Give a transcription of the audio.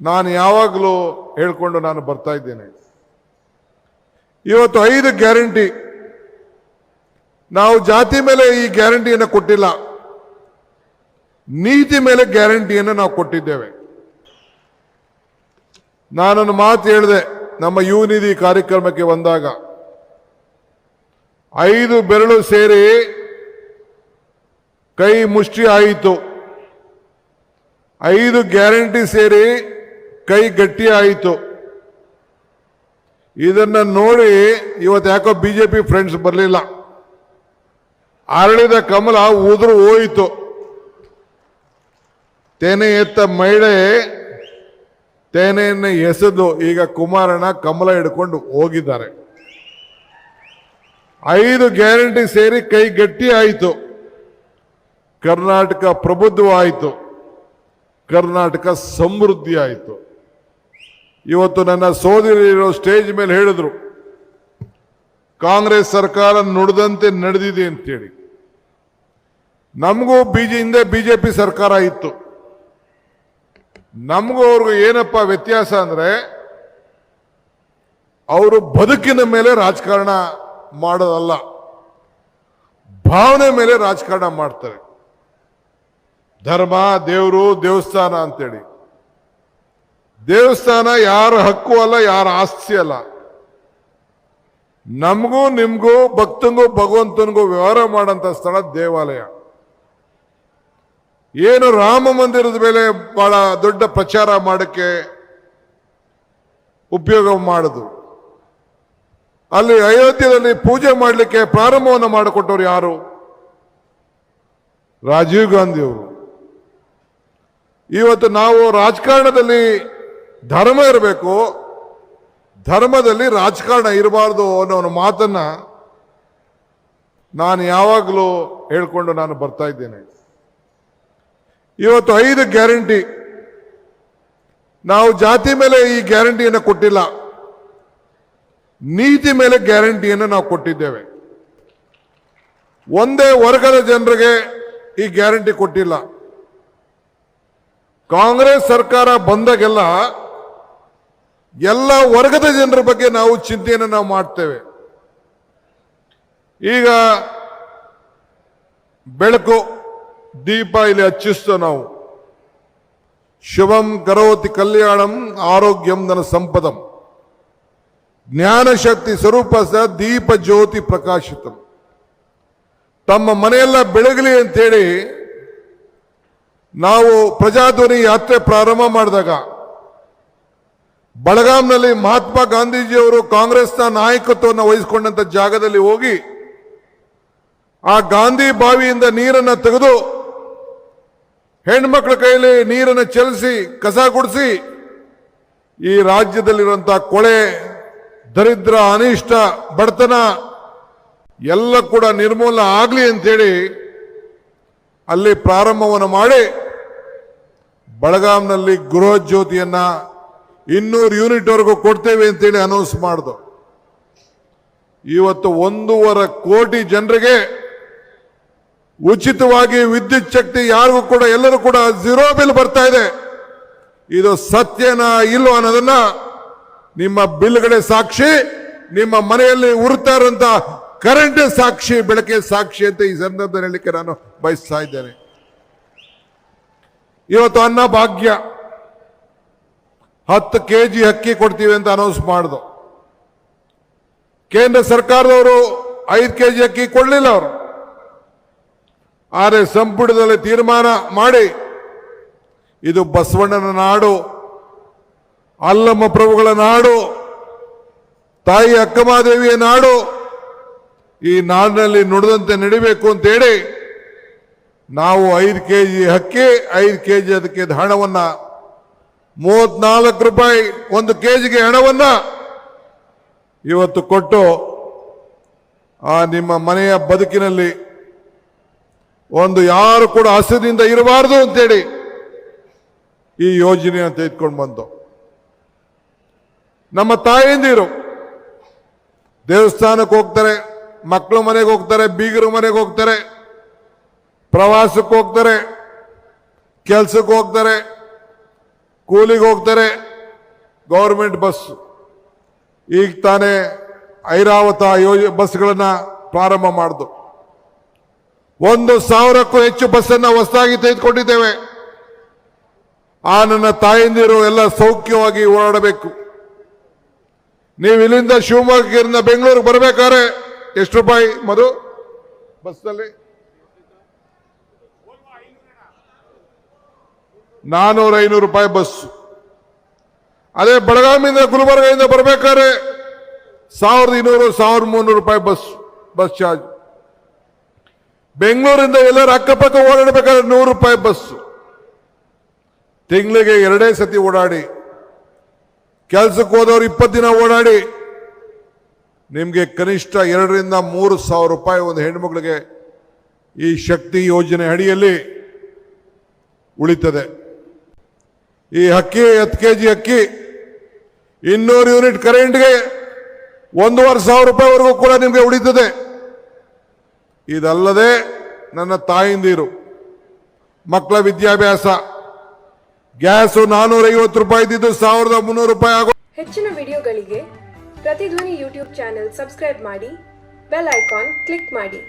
ನಾನು ಯಾವಾಗಲೂ ಹೇಳ್ಕೊಂಡು ನಾನು ಬರ್ತಾ ಇದ್ದೇನೆ. ಇವತ್ತು ಐದು ಗ್ಯಾರಂಟಿ. ನಾವು ಜಾತಿ ಮೇಲೆ ಈ ಗ್ಯಾರಂಟಿಯನ್ನು ಕೊಟ್ಟಿಲ್ಲ. ನೀತಿ ಮೇಲೆ ಗ್ಯಾರಂಟಿಯನ್ನು ನಾವು ಕೊಟ್ಟಿದ್ದೇವೆ. ನಾನೊಂದು ಮಾತು ಹೇಳಿದೆ, ನಮ್ಮ ಯುವನಿಧಿ ಕಾರ್ಯಕ್ರಮಕ್ಕೆ ಬಂದಾಗ. ಐದು ಬೆರಳು ಸೇರಿ ಕೈ ಮುಷ್ಟಿ ಆಯಿತು. ಐದು ಗ್ಯಾರಂಟಿ ಸೇರಿ ಕೈ ಗಟ್ಟಿ ಆಯಿತು ಇದನ್ನ ನೋಡಿ ಇವತ್ತು ಯಾಕೋ ಬಿಜೆಪಿ ಫ್ರೆಂಡ್ಸ್ ಬರಲಿಲ್ಲ. ಅರಳಿದ ಕಮಲ ಉದುರು ಹೋಯಿತು. ತೆನೆ ಎತ್ತ ಮಹಿಳೆ ತೆನೆಯನ್ನು ಎಸೆದು ಈಗ ಕುಮಾರಣ್ಣ ಕಮಲ ಹಿಡ್ಕೊಂಡು ಹೋಗಿದ್ದಾರೆ. ಐದು ಗ್ಯಾರಂಟಿ ಸೇರಿ ಕೈ ಗಟ್ಟಿ ಆಯಿತು ಕರ್ನಾಟಕ ಪ್ರಬುದ್ಧವಾಯಿತು. ಕರ್ನಾಟಕ ಸಮೃದ್ಧಿ ಆಯಿತು ಇವತ್ತು ನನ್ನ ಸೋದರಿರೋ ಸ್ಟೇಜ್ ಮೇಲೆ ಹೇಳಿದ್ರು, ಕಾಂಗ್ರೆಸ್ ಸರ್ಕಾರ ನುಡಿದಂತೆ ನಡೆದಿದೆ ಅಂತೇಳಿ. ನಮಗೂ ಬಿಜೆ ಹಿಂದೆ ಬಿಜೆಪಿ ಸರ್ಕಾರ ಇತ್ತು. ನಮಗೂ ಅವ್ರಿಗೂ ಏನಪ್ಪ ವ್ಯತ್ಯಾಸ ಅಂದ್ರೆ, ಅವರು ಬದುಕಿನ ಮೇಲೆ ರಾಜಕಾರಣ ಮಾಡೋದಲ್ಲ. ಭಾವನೆ ಮೇಲೆ ರಾಜಕಾರಣ ಮಾಡ್ತಾರೆ. ಧರ್ಮ, ದೇವರು, ದೇವಸ್ಥಾನ ಅಂತೇಳಿ. ದೇವಸ್ಥಾನ ಯಾರ ಹಕ್ಕು ಅಲ್ಲ, ಯಾರ ಆಸ್ತಿ ಅಲ್ಲ. ನಮಗೂ, ನಿಮಗೂ ಭಕ್ತನಿಗೂ ಭಗವಂತನಿಗೂ ವ್ಯವಹಾರ ಮಾಡಂತ ಸ್ಥಳ ದೇವಾಲಯ. ಏನು ರಾಮ ಮಂದಿರದ ಮೇಲೆ ಬಹಳ ದೊಡ್ಡ ಪ್ರಚಾರ ಮಾಡಕ್ಕೆ ಉಪಯೋಗ ಮಾಡುದು. ಅಲ್ಲಿ ಅಯೋಧ್ಯೆಯಲ್ಲಿ ಪೂಜೆ ಮಾಡಲಿಕ್ಕೆ ಪ್ರಾರಂಭವನ್ನು ಮಾಡಿಕೊಟ್ಟವ್ರು ಯಾರು? ರಾಜೀವ್ ಗಾಂಧಿಯವರು ಇವತ್ತು ನಾವು ರಾಜಕಾರಣದಲ್ಲಿ ಧರ್ಮ ಇರಬೇಕು, ಧರ್ಮದಲ್ಲಿ ರಾಜಕಾರಣ ಇರಬಾರ್ದು ಅನ್ನೋ ಮಾತನ್ನ ನಾನು ಯಾವಾಗಲೂ ಹೇಳ್ಕೊಂಡು ನಾನು ಬರ್ತಾ ಇದ್ದೇನೆ. ಇವತ್ತು ಐದು ಗ್ಯಾರಂಟಿ. ನಾವು ಜಾತಿ ಮೇಲೆ ಈ ಗ್ಯಾರಂಟಿಯನ್ನು ಕೊಟ್ಟಿಲ್ಲ. ನೀತಿ ಮೇಲೆ ಗ್ಯಾರಂಟಿಯನ್ನು ನಾವು ಕೊಟ್ಟಿದ್ದೇವೆ. ಒಂದೇ ವರ್ಗದ ಜನರಿಗೆ ಈ ಗ್ಯಾರಂಟಿ ಕೊಟ್ಟಿಲ್ಲ. ಕಾಂಗ್ರೆಸ್ ಸರ್ಕಾರ ಬಂದಾಗೆಲ್ಲ ಎಲ್ಲ ವರ್ಗದ ಜನರ ಬಗ್ಗೆ ನಾವು ಚಿಂತೆಯನ್ನು ನಾವು ಮಾಡ್ತೇವೆ. ಈಗ ಬೆಳಕು ದೀಪ ಇಲ್ಲಿ ಹಚ್ಚಿಸ್ತೇವೆ ನಾವು. ಶುಭಂ ಕರೋತಿ ಕಲ್ಯಾಣಂ ಆರೋಗ್ಯಂ ನನ್ನ ಸಂಪದಂ. ಜ್ಞಾನಶಕ್ತಿ ಸ್ವರೂಪ ಸ ದೀಪ ಜ್ಯೋತಿ ಪ್ರಕಾಶಿತಂ. ತಮ್ಮ ಮನೆಯೆಲ್ಲ ಬೆಳಗಲಿ ಅಂತೇಳಿ ನಾವು ಪ್ರಜಾಧ್ವನಿ ಯಾತ್ರೆ ಪ್ರಾರಂಭ ಮಾಡಿದಾಗ ಬಳಗಾಂನಲ್ಲಿ ಮಹಾತ್ಮ ಗಾಂಧೀಜಿಯವರು ಕಾಂಗ್ರೆಸ್ನ ನಾಯಕತ್ವವನ್ನು ವಹಿಸಿಕೊಂಡಂತ ಜಾಗದಲ್ಲಿ ಹೋಗಿ ಆ ಗಾಂಧಿ ಬಾವಿಯಿಂದ ನೀರನ್ನು ತೆಗೆದು ಹೆಣ್ಮಕ್ಳ ಕೈಯಲ್ಲಿ ನೀರನ್ನು ಚೆಲ್ಲಿಸಿ ಕಸ ಗುಡಿಸಿ, ಈ ರಾಜ್ಯದಲ್ಲಿರುವಂತಹ ಕೊಳೆ, ದರಿದ್ರ, ಅನಿಷ್ಟ, ಬಡತನ ಎಲ್ಲ ಕೂಡ ನಿರ್ಮೂಲ ಆಗಲಿ ಅಂತೇಳಿ ಅಲ್ಲಿ ಪ್ರಾರಂಭವನ್ನು ಮಾಡಿ ಬಳಗಾಂನಲ್ಲಿ ಗೃಹ ಜ್ಯೋತಿಯನ್ನ ಇನ್ನೂರು ಯೂನಿಟ್ ವರೆಗೂ ಕೊಡ್ತೇವೆ ಅಂತೇಳಿ ಅನೌನ್ಸ್ ಮಾಡ್ದು. ಇವತ್ತು ಒಂದೂವರೆ ಕೋಟಿ ಜನರಿಗೆ ಉಚಿತವಾಗಿ ವಿದ್ಯುತ್ ಶಕ್ತಿ ಯಾರಿಗೂ ಕೂಡ, ಎಲ್ಲರೂ ಕೂಡ ಝೀರೋ ಬಿಲ್ ಬರ್ತಾ ಇದೆ. ಇದು ಸತ್ಯನಾ ಇಲ್ಲೋ ಅನ್ನೋದನ್ನ ನಿಮ್ಮ ಬಿಲ್ಗಡೆ ಸಾಕ್ಷಿ, ನಿಮ್ಮ ಮನೆಯಲ್ಲಿ ಉರ್ತಾ ಇರುವಂತ ಕರೆಂಟ್ ಸಾಕ್ಷಿ ಬೆಳಕೆ ಸಾಕ್ಷಿ ಅಂತ ಈ ಸಂದರ್ಭದಲ್ಲಿ ನಾನು ಬಯಸ್ತಾ ಇದ್ದೇನೆ. ಇವತ್ತು ಅನ್ನ ಭಾಗ್ಯ ಹತ್ತು ಕೆ ಜಿ ಅಕ್ಕಿ ಕೊಡ್ತೀವಿ ಅಂತ ಅನೌನ್ಸ್ ಮಾಡ್ದು. ಕೇಂದ್ರ ಸರ್ಕಾರದವರು ಐದು ಕೆ ಜಿ ಅಕ್ಕಿ ಕೊಡಲಿಲ್ಲ ಅವರು. ಆದರೆ ಸಂಪುಟದಲ್ಲಿ ತೀರ್ಮಾನ ಮಾಡಿ, ಇದು ಬಸವಣ್ಣನ ನಾಡು, ಅಲ್ಲಮ್ಮ ಪ್ರಭುಗಳ ನಾಡು, ತಾಯಿ ಅಕ್ಕಮಾದೇವಿಯ ನಾಡು, ಈ ನಾಡಿನಲ್ಲಿ ನುಡಿದಂತೆ ನಡಿಬೇಕು ಅಂತೇಳಿ ನಾವು ಐದು ಕೆ ಜಿ ಅಕ್ಕಿ, ಐದು ಕೆ ಜಿ ಅದಕ್ಕೆ ಹಣವನ್ನ ಮೂವತ್ನಾಲ್ಕು ರೂಪಾಯಿ ಒಂದು ಕೆ ಜಿಗೆ ಹಣವನ್ನ ಇವತ್ತು ಕೊಟ್ಟು ಆ ನಿಮ್ಮ ಮನೆಯ ಬದುಕಿನಲ್ಲಿ ಒಂದು ಯಾರು ಕೂಡ ಹಸಿರಿನಿಂದ ಇರಬಾರದು ಅಂತೇಳಿ ಈ ಯೋಜನೆಯನ್ನು ತೆಗೆದುಕೊಂಡು ಬಂತು ನಮ್ಮ ತಾಯಂದಿರು ದೇವಸ್ಥಾನಕ್ಕೆ ಹೋಗ್ತಾರೆ, ಮಕ್ಕಳು ಮನೆಗೆ ಹೋಗ್ತಾರೆ, ಬೀಗರು ಮನೆಗೆ ಹೋಗ್ತಾರೆ, ಪ್ರವಾಸಕ್ಕೆ ಹೋಗ್ತಾರೆ, ಕೆಲಸಕ್ಕೆ ಹೋಗ್ತಾರೆ ಕೂಲಿಗೆ ಹೋಗ್ತಾರೆ, ಗೌರ್ಮೆಂಟ್ ಬಸ್. ಈಗ ತಾನೇ ಐರಾವತ ಯೋಜ, ಬಸ್ಗಳನ್ನು ಪ್ರಾರಂಭ ಮಾಡಿದ್ರು ಒಂದು ಸಾವಿರಕ್ಕೂ ಹೆಚ್ಚು ಬಸ್ಸನ್ನು ಹೊಸದಾಗಿ ತೆಗೆದುಕೊಂಡಿದ್ದೇವೆ. ಆ ನನ್ನ ತಾಯಂದಿರು ಎಲ್ಲ ಸೌಖ್ಯವಾಗಿ ಓಡಾಡಬೇಕು. ನೀವು ಇಲ್ಲಿಂದ ಶಿವಮೊಗ್ಗದಿಂದ ಬೆಂಗಳೂರಿಗೆ ಬರಬೇಕಾದ್ರೆ ಎಷ್ಟು ರೂಪಾಯಿ ಮಧು? ಬಸ್ನಲ್ಲಿ ನಾನೂರ ಐನೂರು ರೂಪಾಯಿ ಬಸ್. ಅದೇ ಬೆಳಗಾವಿಯಿಂದ ಗುಲ್ಬರ್ಗದಿಂದ ಬರಬೇಕಾದ್ರೆ ಸಾವಿರದ ಇನ್ನೂರು, ಸಾವಿರದ ಮುನ್ನೂರು ರೂಪಾಯಿ ಬಸ್ ಬಸ್ ಚಾರ್ಜ್. ಬೆಂಗಳೂರಿಂದ ಎಲ್ಲರ ಅಕ್ಕಪಕ್ಕ ಓಡಾಡಬೇಕಾದ್ರೆ ನೂರು ರೂಪಾಯಿ ಬಸ್. ತಿಂಗಳಿಗೆ ಎರಡೇ ಸತಿ ಓಡಾಡಿ. ಕೆಲಸಕ್ಕೆ ಹೋದವ್ರು ಇಪ್ಪತ್ತು ದಿನ ಓಡಾಡಿ. ನಿಮಗೆ ಕನಿಷ್ಠ ಎರಡರಿಂದ ಮೂರು ಸಾವಿರ ರೂಪಾಯಿ ಒಂದು ಹೆಣ್ಮಕ್ಳಿಗೆ ಈ ಶಕ್ತಿ ಯೋಜನೆ ಅಡಿಯಲ್ಲಿ ಉಳಿತದೆ. ಈ ಅಕ್ಕಿ ಹತ್ತು ಕೆ ಜಿ ಅಕ್ಕಿ ಇನ್ನೂರು ಯೂನಿಟ್ ಕರೆಂಟ್ಗೆ ಒಂದೂವರೆ ಸಾವಿರ ರೂಪಾಯಿವರೆಗೂ ಕೂಡ ನಿಮಗೆ ಉಳಿತದೆ. ಇದಲ್ಲದೆ ನನ್ನ ತಾಯಿಂದಿರು, ಮಕ್ಕಳ ವಿದ್ಯಾಭ್ಯಾಸ, ಗ್ಯಾಸು ನಾನೂರೈವತ್ತು ರೂಪಾಯಿ ಇದ್ದಿದ್ದು ಸಾವಿರದ ಮುನ್ನೂರು ರೂಪಾಯಿ ಆಗೋ ಹೆಚ್ಚಿನ ವಿಡಿಯೋಗಳಿಗೆ ಪ್ರತಿಧ್ವನಿ ಯೂಟ್ಯೂಬ್ ಚಾನೆಲ್ ಸಬ್ಸ್ಕ್ರೈಬ್ ಮಾಡಿ, ಬೆಲ್ ಐಕಾನ್ ಕ್ಲಿಕ್ ಮಾಡಿ.